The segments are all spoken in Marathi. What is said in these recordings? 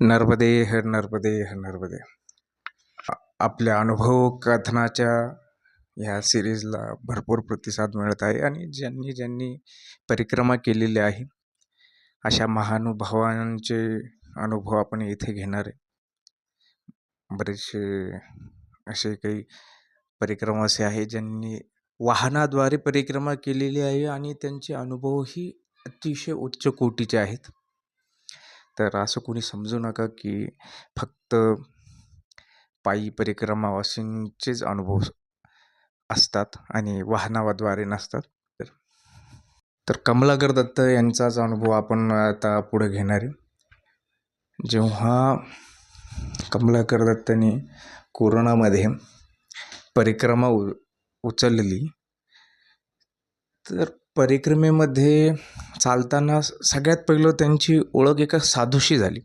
नर्मदे हर नर्मदे हर नर्मदे. आपल्या अनुभव कथनाच्या ह्या सिरीजला भरपूर प्रतिसाद मिळत आहे आणि ज्यांनी ज्यांनी परिक्रमा केलेली आहे अशा महानुभावांचे अनुभव आपण इथे घेणार आहे. बरेचसे असे काही परिक्रमा असे आहे ज्यांनी वाहनाद्वारे परिक्रमा केलेली आहे आणि त्यांचे अनुभवही अतिशय उच्च कोटीचे आहेत. तर असं कोणी समजू नका की फक्त पायी परिक्रमावासींचेच अनुभव असतात आणि वाहनाद्वारे नसतात. तर तर कमलाकर दत्त यांचाच अनुभव आपण आता पुढे घेणार आहे. जेव्हा कमलाकर दत्तने कोरोनामध्ये परिक्रमा उ उचलली तर परिक्रमेमध्ये चालताना सगळ्यात पहिलं त्यांची ओळख एका साधूशी झाली.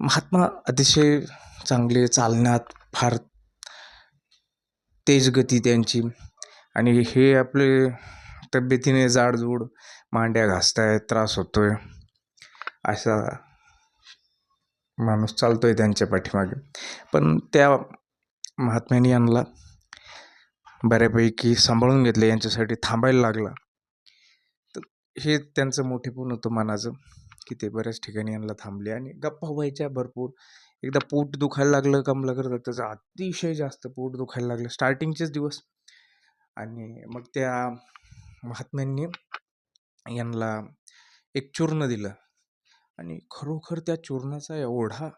महात्मा अतिशय चांगले चालण्यात फार तेज गती त्यांची आणि हे आपले तब्येतीने जाडजूड मांड्या घासताय त्रास होतोय असा माणूस चालतोय त्यांच्या पाठीमागे. पण त्या महात्म्याने यांना बऱ्यापैकी सांभाळून घेतलं यांच्यासाठी थांबायला लागला. हे त्यांचं मोठेपण होतं मनाचं की ते बऱ्याच ठिकाणी यांना थांबले आणि गप्पा व्हायच्या भरपूर. एकदा पोट दुखायला लागलं कमलाकर त्याचं अतिशय जास्त पोट दुखायला लागलं. स्टार्टिंगचेच दिवस. आणि मग त्या महात्म्यांनी यांना एक चूर्ण दिलं. आणि खरोखर त्या चूर्णाचा एवढा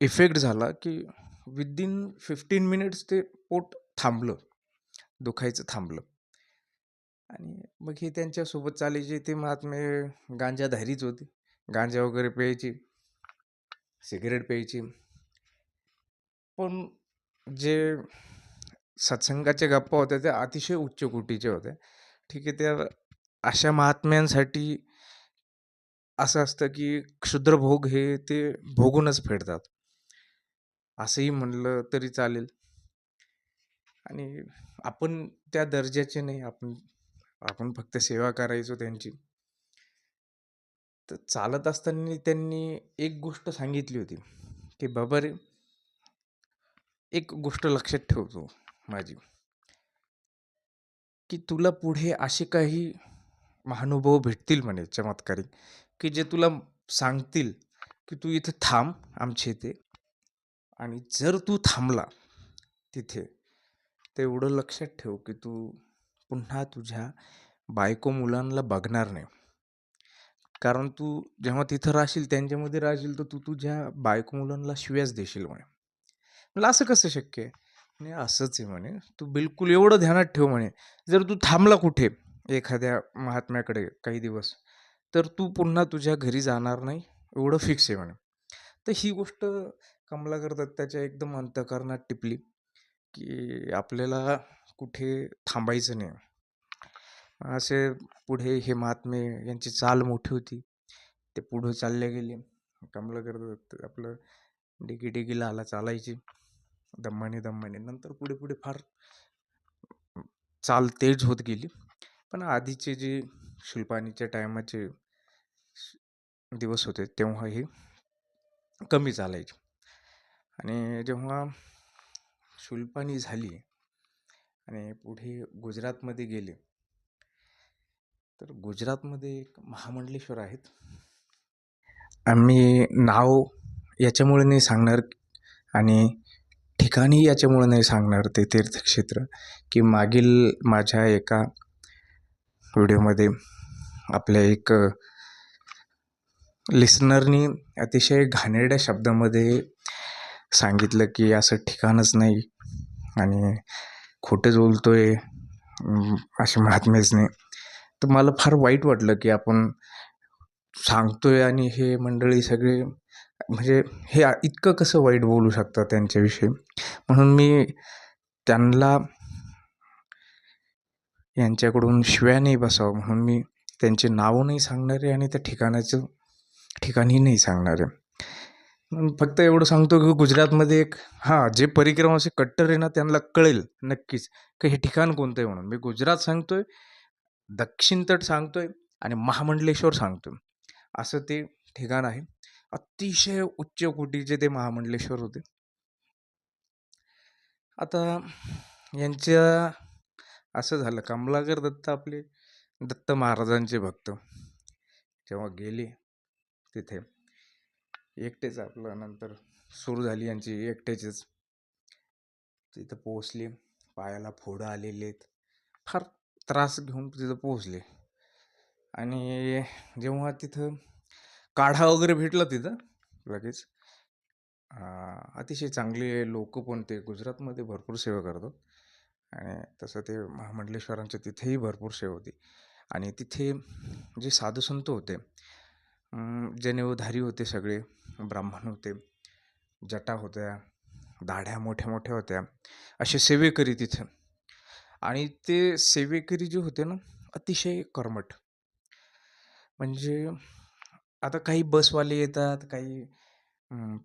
इफेक्ट झाला की विदिन फिफ्टीन मिनिट्स ते पोट थांबलं. दुखायचं थांबलं. आणि मग हे त्यांच्यासोबत चालायचे. ते महात्मे गांजाधारीच होते. गांजा वगैरे प्यायची सिगरेट प्यायची. पण जे सत्संगाच्या गप्पा होत्या त्या अतिशय उच्च कोटीच्या होत्या. ठीक आहे त्या अशा महात्म्यांसाठी असं असतं की क्षुद्रभोग हे ते भोगूनच फेडतात. असंही म्हणलं तरी चालेल. आणि आपण त्या दर्जाचे नाही आपण आपण फक्त सेवा करायचो त्यांची. तर चालत असताना त्यांनी एक गोष्ट सांगितली होती की बाबा रे एक गोष्ट लक्षात ठेवतो माझी की तुला पुढे असे काही महानुभव भेटतील म्हणे चमत्कारी की जे तुला सांगतील की तू इथं थांब आमच्या इथे आणि जर तू थांबला तिथे तेवढं लक्षात ठेव की तू पुन्हा तुझ्या बायको मुलांना बघणार नाही. कारण तू जेव्हा तिथं राहशील त्यांच्यामध्ये राहशील तर तू तुझ्या बायको मुलांना शिव्याच देशील म्हणे. म्हणलं असं कसं शक्य आहे? म्हणे असंच आहे म्हणे. तू बिलकुल एवढं ध्यानात ठेव म्हणे. जर तू थांबला कुठे एखाद्या महात्म्याकडे काही दिवस तर तू पुन्हा तुझ्या घरी जाणार नाही. एवढं फिक्स आहे म्हणे. तर ही गोष्ट कमलाकर दत्ताच्या एकदम अंतकरणात टिपली की आपल्याला कुठे थांबायचं नाही. असे पुढे हे महात्मे यांची चाल मोठी होती. ते पुढं चालले गेले. कमलाकर दत्त आपलं डिगी डिगीला आला चालायची. दम्माने दम्माने. नंतर पुढे पुढे फार चाल तेज होत गेली. पण आधीचे जे शिल्पानीच्या टायमाचे दिवस होते तेव्हा हे कमी चालायचे. आणि जेव्हा शुल्पानी झाली आणि पुढे गुजरातमध्ये गेले. तर गुजरातमध्ये एक महामंडलेश्वर आहेत. आम्ही नाव याच्यामुळे नाही सांगणार आणि ठिकाणी याच्यामुळे नाही सांगणार ते तीर्थक्षेत्र की मागील माझ्या एका व्हिडिओमध्ये आपल्या एक लिसनरनी अतिशय घाणेरड्या शब्दामध्ये सांगितलं की असं ठिकाणच नाही आणि खोटंच बोलतो आहे असे महात्म्याचने तर मला फार वाईट वाटलं की आपण सांगतोय आणि हे मंडळी सगळे म्हणजे हे इतकं कसं वाईट बोलू शकतात त्यांच्याविषयी? म्हणून मी त्यांना यांच्याकडून शिव्या नाही बसावं. म्हणून मी त्यांचे नावं नाही सांगणार आहे आणि त्या ठिकाणाचं ठिकाणही नाही सांगणार. आहे फक्त एवढं सांगतो की गुजरातमध्ये एक हां जे परिक्रमाचे कट्टर आहे ना त्यांना कळेल नक्कीच की हे ठिकाण कोणतं आहे म्हणून. मी गुजरात सांगतोय दक्षिण तट सांगतोय आणि महामंडलेश्वर सांगतोय. असं ते ठिकाण आहे. अतिशय उच्च कोटीचे ते महामंडलेश्वर होते. आता यांच्या असं झालं कमलाकर दत्त आपले दत्त महाराजांचे भक्त. जेव्हा गेले तिथे एकटेच आपलं नंतर सुरू झाली यांची एकट्याचीच तिथं पोहोचले. पायाला फोडं आलेले आहेत. फार त्रास घेऊन तिथं पोहोचले. आणि जेव्हा तिथं काढा वगैरे भेटला तिथं लगेच अतिशय चांगले लोक पण ते गुजरातमध्ये भरपूर सेवा करतात. आणि तसं ते महामंडलेश्वरांच्या तिथेही भरपूर सेवा होती. आणि तिथे जे साधू संत होते जनेऊधारी होते सगळे ब्राह्मण होते जटा होत्या दाढ्या मोठ्या मोठ्या होत्या असे सेवेकरी तिथे. आणि ते सेवेकरी जे होते ना अतिशय कर्मठ. म्हणजे आता काही बसवाले येतात काही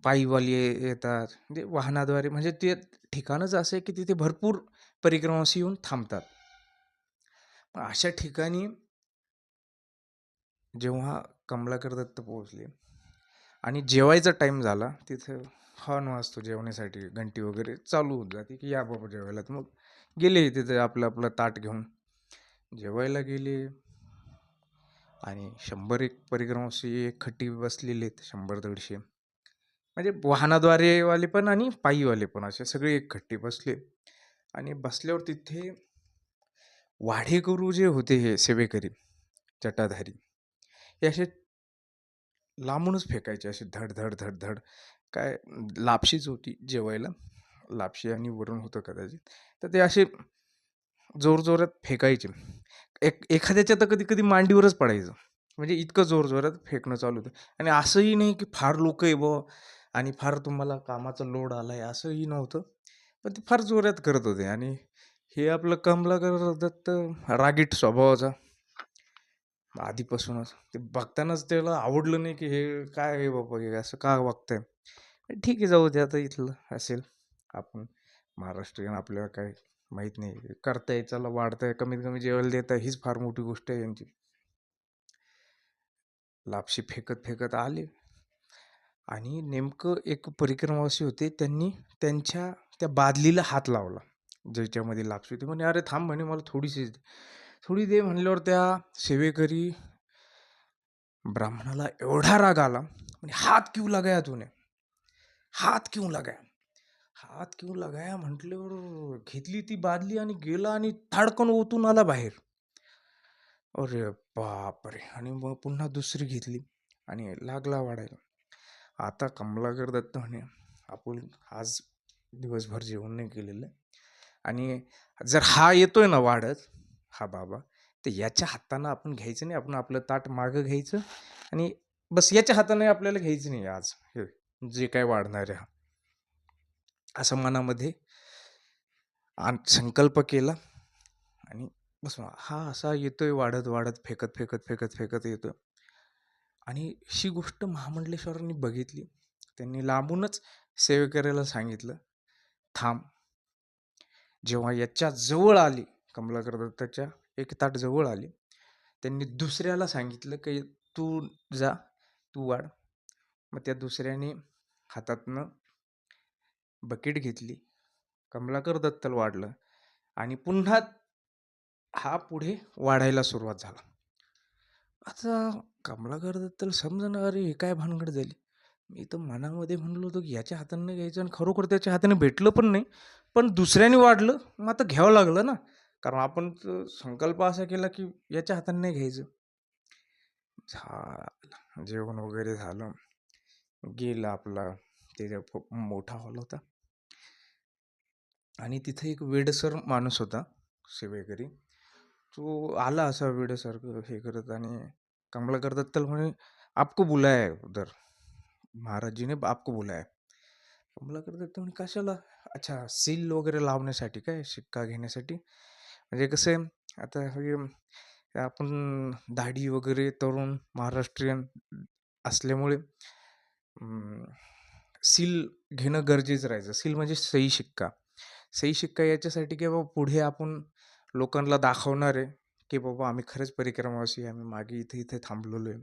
पायीवाले येतात म्हणजे वाहनाद्वारे म्हणजे ते ठिकाणच असं आहे की तिथे भरपूर परिक्रमाशी येऊन थांबतात. अशा ठिकाणी जेव्हा कमलाकर दत्त पोहोचले. आणि जेवायचा टाईम झाला तिथं हॉर्न वाजतो जेवण्यासाठी घंटी वगैरे चालू होत जाते की या बाबा जेवायला. तर मग गेले तिथे आपलं आपलं ताट घेऊन. जेवायला गेले. आणि शंभर एक परिक्रमाशी एक खट्टी बसलेले आहेत शंभर दीडशे. म्हणजे वाहनाद्वारेवाले पण आणि पायीवाले पण असे सगळे एक खट्टी बसले. आणि बसल्यावर तिथे वाढेकरू जे होते हे सेवेकरी जटाधारी हे असे लांबूनच फेकायचे असे धड धड धड धड. काय लापशीच होती जेवायला. लापशी आणि वरून होतं कदाचित. तर ते असे जोरजोरात फेकायचे. एक एखाद्याच्या तर कधी कधी मांडीवरच पडायचं. म्हणजे इतकं जोरजोरात फेकणं चालू होतं. आणि असंही नाही की फार लोक आहे बुवा आणि फार तुम्हाला कामाचा लोड आला आहे असंही नव्हतं. पण ते फार जोरात करत होते. आणि हे आपलं कमलाकर दत्त रागीट स्वभावाचा आधीपासूनच. ते बघतानाच त्याला आवडलं नाही की हे काय आहे बाबा हे? असं का वागतंय? ठीक आहे जाऊ दे आता इथलं असेल आपण. महाराष्ट्रीयन आपल्याला काय माहीत नाही. करताय चला वाढताय कमीत कमी जेवायला देत आहे हीच फार मोठी गोष्ट आहे यांची. लापशी फेकत फेकत आले. आणि नेमकं एक परिक्रमावासी होते त्यांनी त्यांच्या त्या बादलीला हात लावला. ज्याच्यामध्ये लापशी होती. म्हणे अरे थांब म्हणे मला थोडीशी थोडी दे म्हणल्यावर त्या सेवेकरी ब्राह्मणाला एवढा राग आला. म्हणजे हात क्यों लगाया तुने? हात क्यों लगाया? हात क्यों लगाया म्हटल्यावर घेतली ती बादली आणि गेला आणि थाडकन ओतून आला बाहेर. अरे बापरे आणि मग पुन्हा दुसरी घेतली आणि लागला वाढायला. आता कमलाकर दत्त म्हणे आपण आज दिवसभर जेवण नाही केलेलं आणि जर हा येतोय ना वाढत हा बाबा. तर याच्या हातानं आपण घ्यायचं नाही आपण आपलं ताट मागं घ्यायचं आणि बस याच्या हाताने आपल्याला घ्यायचं नाही आज. हे जे काय वाढणार आहे हा. असं मनामध्ये संकल्प केला आणि बस हा असा येतोय वाढत वाढत फेकत फेकत फेकत फेकत येतोय. आणि ही गोष्ट महामंडलेश्वरांनी बघितली. त्यांनी लांबूनच सेवेकऱ्याला सांगितलं थांब. जेव्हा याच्या जवळ आली कमलाकर दत्ताच्या एक ताट जवळ आली. त्यांनी दुसऱ्याला सांगितलं की तू जा तू वाढ. मग त्या दुसऱ्याने हातातनं बकेट घेतली. कमलाकर दत्तल वाढलं आणि पुन्हा हा पुढे वाढायला सुरुवात झाला. आता कमलाकर दत्तल समजा अरे हे काय भानगड झाली? मी तर मनामध्ये म्हणलो होतो की याच्या हाताने घ्यायचं आणि खरोखर त्याच्या हाताने भेटलं पण नाही. पण दुसऱ्याने वाढलं मग आता घ्यावं लागलं ना. कारण आपण संकल्प असा केला की याच्या हाताने नाही घ्यायचं. झा जेवण वगैरे झालं. गेला आपला. त्याच्या मोठा हॉल होता. आणि तिथे एक वेडसर माणूस होता सेवेकरी. तो आला असा वेडेसारखं हे करत आणि कंबला करतात तर म्हणे आपको बुलाय उधर. महाराजजीने आपको बुलाय. है." करतात तर म्हणे कशाला? अच्छा सील वगैरे लावण्यासाठी काय? शिक्का घेण्यासाठी? म्हणजे कसं आहे आता हे आपण दाढी वगैरे तरुण महाराष्ट्रीयन असल्यामुळे सील घेणं गरजेचं राहायचं. सील म्हणजे सही शिक्का. सही शिक्का याच्यासाठी की बाबा पुढे आपण लोकांना दाखवणार आहे की बाबा आम्ही खरंच परिक्रमावासी आम्ही मागे इथे इथे थांबलेलो आहे.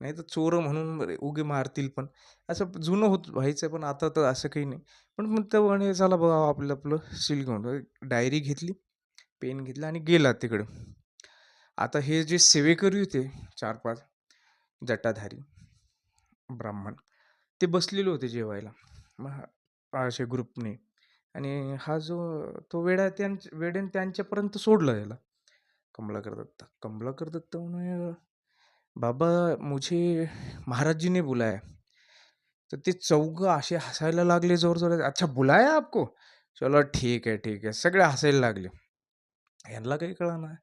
नाही तर चोरं म्हणून उगे मारतील पण. असं जुनं होत व्हायचं पण आता तर असं काही नाही. पण मग तर म्हणे चला बघा आपलं आपलं सील घेऊन. डायरी घेतली. पेन घेतला आणि गेला तिकडं. आता हे जे सेवेकरी होते चार पाच जटाधारी ब्राह्मण ते बसलेले होते जेवायला. मग असे ग्रुपने. आणि हा जो तो वेडा त्यांच्या वेड्याने त्यांच्यापर्यंत सोडला याला. कमलाकर दत्त. कमलाकर दत्त म्हणे बाबा मुझे महाराजजीने जी बुलाया. तर ते चौघं असे हसायला लागले जोर जोरात अच्छा बुलाया आपको? चलो ठीक आहे ठीक आहे. सगळे हसायला लागले. यांना काही कळना.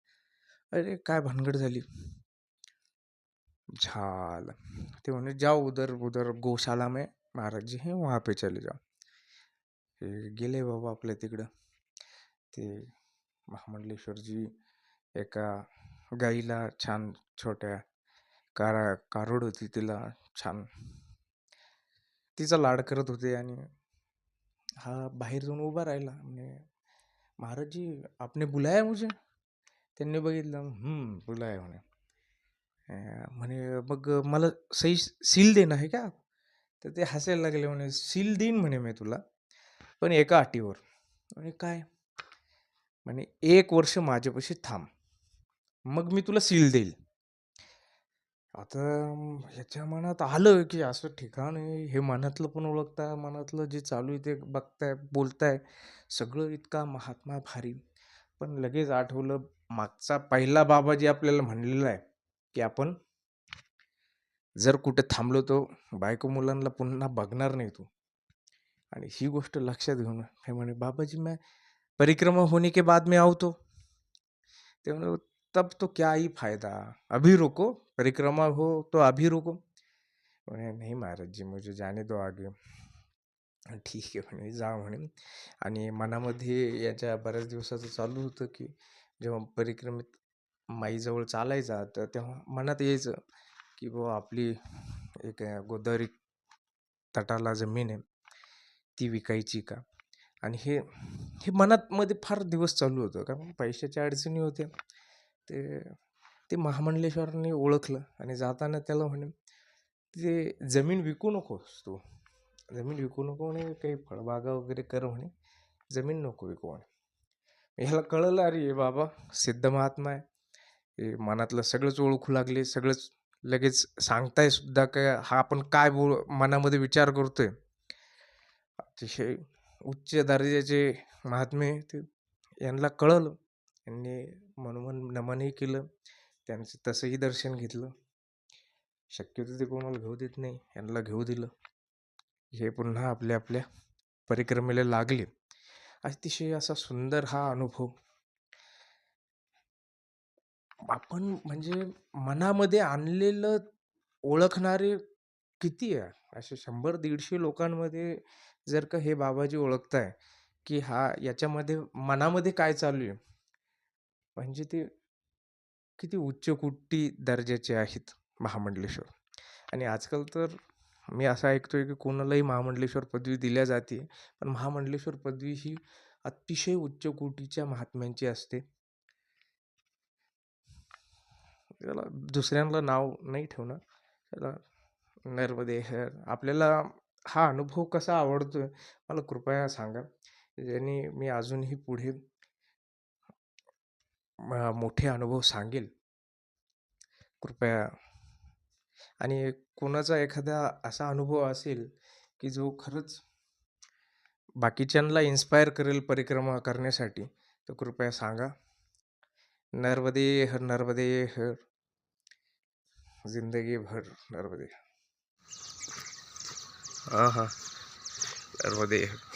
अरे काय भानगड झाली. झालं. ते म्हणे जाओ उधर उधर गौशाला में महाराज जी हे वहाँ पे चले जाओ. हे गेले बाबा आपल्या तिकडं. ते महामंडलेश्वरजी एका गाईला छान छोट्या कारा कारोड होती तिला छान. तिचा लाड करत होते आणि हा बाहेर जाऊन उभा राहिला. म्हणजे महाराज जी आपने बुलाया मुझे? त्यांनी बघितलं बुलाया म्हणे. म्हणे मग मला सही सील देणं आहे का? तर ते हसायला लागले म्हणे सील देईन म्हणे मी तुला पण एका अटीवर. म्हणे काय? म्हणे एक वर्ष माझ्यापाशी थांब मग मी तुला सील देईल. आता ह्याच्या मनात आलं की असं ठिकाण आहे हे मनातलं पण ओळखता मनातलं जे चालू आहे ते बघताय बोलताय सगळं इतका महात्मा भारी. पण लगेच आठवलं मागचा पहिला बाबाजी आपल्याला म्हणलेला आहे की आपण जर कुठे थांबलो तो बायको मुलांना पुन्हा बघणार नाही तू. आणि ही गोष्ट लक्षात घेऊन हे म्हणे बाबाजी मॅ परिक्रमा होणे के बाद मी आवतो तेव्हा तब तो क्या ही फायदा। अभी रुको परिक्रमा हो तो अभी रुको। म्हणे नाही महाराज जी मुझे जाने दो आगे। ठीक आहे म्हणे जा म्हणे. आणि मनामध्ये याच्या बऱ्याच दिवसाचं चालू होतं की जेव्हा परिक्रमेत माईजवळ चालायचा तर तेव्हा मनात यायचं की बुवा आपली एक गोदावरी तटाला जमीन आहे ती विकायची का? आणि हे हे मनात मध्ये फार दिवस चालू होतं. कारण पैशाच्या अडचणी होत्या. ते ते महामंडलेश्वरांनी ओळखलं आणि जाताना त्याला म्हणे ते जमीन विकू नकोस तू. जमीन विकू नको म्हणे काही फळबागा वगैरे कर म्हणे. जमीन नको विकू म्हणे. ह्याला कळलं अरे हे बाबा सिद्ध महात्मा आहे. हे मनातलं सगळंच ओळखू लागले सगळंच लगेच सांगताय सुद्धा काय हा आपण काय बोल मनामध्ये विचार करतोय? अतिशय उच्च दर्जाचे महात्मे ते यांना कळलं. त्यांनी मनोमन नमनही केलं त्यांचं तसंही दर्शन घेतलं. शक्यतो ते कोणाला घेऊ देत नाही यांना घेऊ दिलं. हे पुन्हा आपल्या आपल्या परिक्रमेला लागले. अतिशय असा सुंदर हा अनुभव. आपण म्हणजे मनामध्ये आणलेलं ओळखणारे किती आहे? असे शंभर दीडशे लोकांमध्ये जर का हे बाबाजी ओळखताय की हा याच्यामध्ये मनामध्ये काय चालू आहे? म्हणजे ते किती उच्चकोटी दर्जाचे आहेत महामंडलेश्वर. आणि आजकाल तर मी असं ऐकतो आहे की कोणालाही महामंडलेश्वर पदवी दिल्या जाते पण महामंडलेश्वर पदवी ही अतिशय उच्चकोटीच्या महात्म्यांची असते. त्याला दुसऱ्यांना नाव नाही ठेवणं. त्याला नर्मदे हर आपल्याला हा अनुभव कसा आवडतो आहे मला कृपया सांगा. ज्याने मी अजूनही पुढे मोठे अनुभव सांगेल. कृपया. आणि कोणाचा एखादा असा अनुभव असेल की जो खरंच बाकीच्यांना इन्स्पायर करेल परिक्रमा करण्यासाठी तर कृपया सांगा. नर्मदे हर नर्मदे हर. जिंदगी भर नर्मदे. हां हां नर्मदे हर.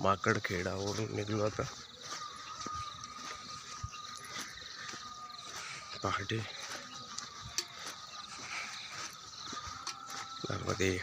माकडखेडावरून निघलो आता. पहाटे. नर्मदे